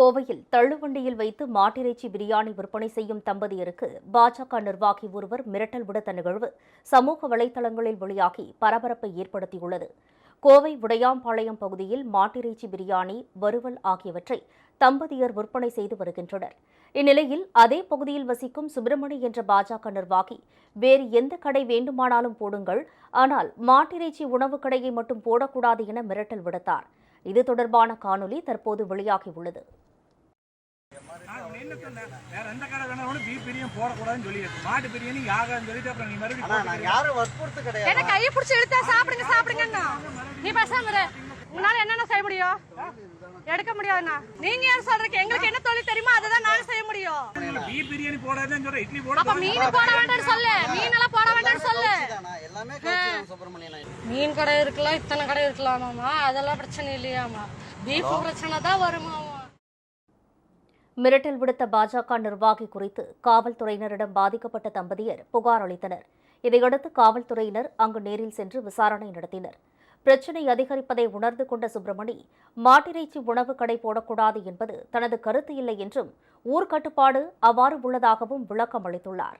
கோவையில் தள்ளுவண்டியில் வைத்து மாட்டிறைச்சி பிரியாணி விற்பனை செய்யும் தம்பதியருக்கு பாஜக நிர்வாகி ஒருவர் மிரட்டல் விடுத்த நிகழ்வு சமூக வலைதளங்களில் வெளியாகி பரபரப்பை ஏற்படுத்தியுள்ளது. கோவை உடையாம்பாளையம் பகுதியில் மாட்டிறைச்சி பிரியாணி வறுவல் ஆகியவற்றை தம்பதியர் விற்பனை செய்து வருகின்றனர். இந்நிலையில் அதே பகுதியில் வசிக்கும் சுப்பிரமணி என்ற பாஜக நிர்வாகி வேறு எந்த கடை வேண்டுமானாலும் போடுங்கள் ஆனால் மாட்டிறைச்சி உணவுக் கடையை மட்டும் போடக்கூடாது என மிரட்டல் விடுத்தார். இது தொடர்பான காணொலி தற்போது வெளியாகியுள்ளது. என்ன சொன்னேன் வேற எந்த கடை வேணாலும் பீஃப் பிரியாணி போடக்கூடாதுன்னு சொல்லியிருக்கு மாட்டு பிரியாணி யாகான்னு சொல்லிட்டு அப்புறம் நீ மறுபடியும் ஆனா நான் யாரும் வற்புறுத்து கிடையாது. என்ன கையை பிடிச்சி இழுத்தா சாப்பிடுங்க சாப்பிடுங்கண்ணா நீ பேசாம இரு. உன்னால என்னென்ன செய்ய முடியும்? எடுக்க முடியாதுண்ணா. நீங்க ஏன் சொல்றீங்க? எங்களுக்கு என்ன தொழில் தெரியுமோ அதை தான் நாங்க செய்ய முடியும். பீஃப் பிரியாணி போடாதுன்னு சொல்ற இட்லி அப்ப போட மீன் போட வேண்டாம்னு சொல்லு. மீன் எல்லாம் போட வேண்டாம்னு சொல்லு. மீன் கடை இருக்கலாம் இத்தனை கடை இருக்கலாமாமா அதெல்லாம் பிரச்சனை இல்லையாமா பீஃப் பிரச்சனை தான் வருமாமா மிரட்டல் விடுத்த பாஜக நிர்வாகி குறித்து காவல்துறையினரிடம் பாதிக்கப்பட்ட தம்பதியர் புகார் அளித்தனர். இதையடுத்து காவல்துறையினர் அங்கு நேரில் சென்று விசாரணை நடத்தினர். பிரச்சினை அதிகரிப்பதை உணர்ந்து கொண்ட சுப்பிரமணி மாட்டிறைச்சி உணவு கடை போடக்கூடாது என்பது தனது கருத்து இல்லை என்றும் ஊர்க்கட்டுப்பாடு அவ்வாறு உள்ளதாகவும் விளக்கம் அளித்துள்ளார்.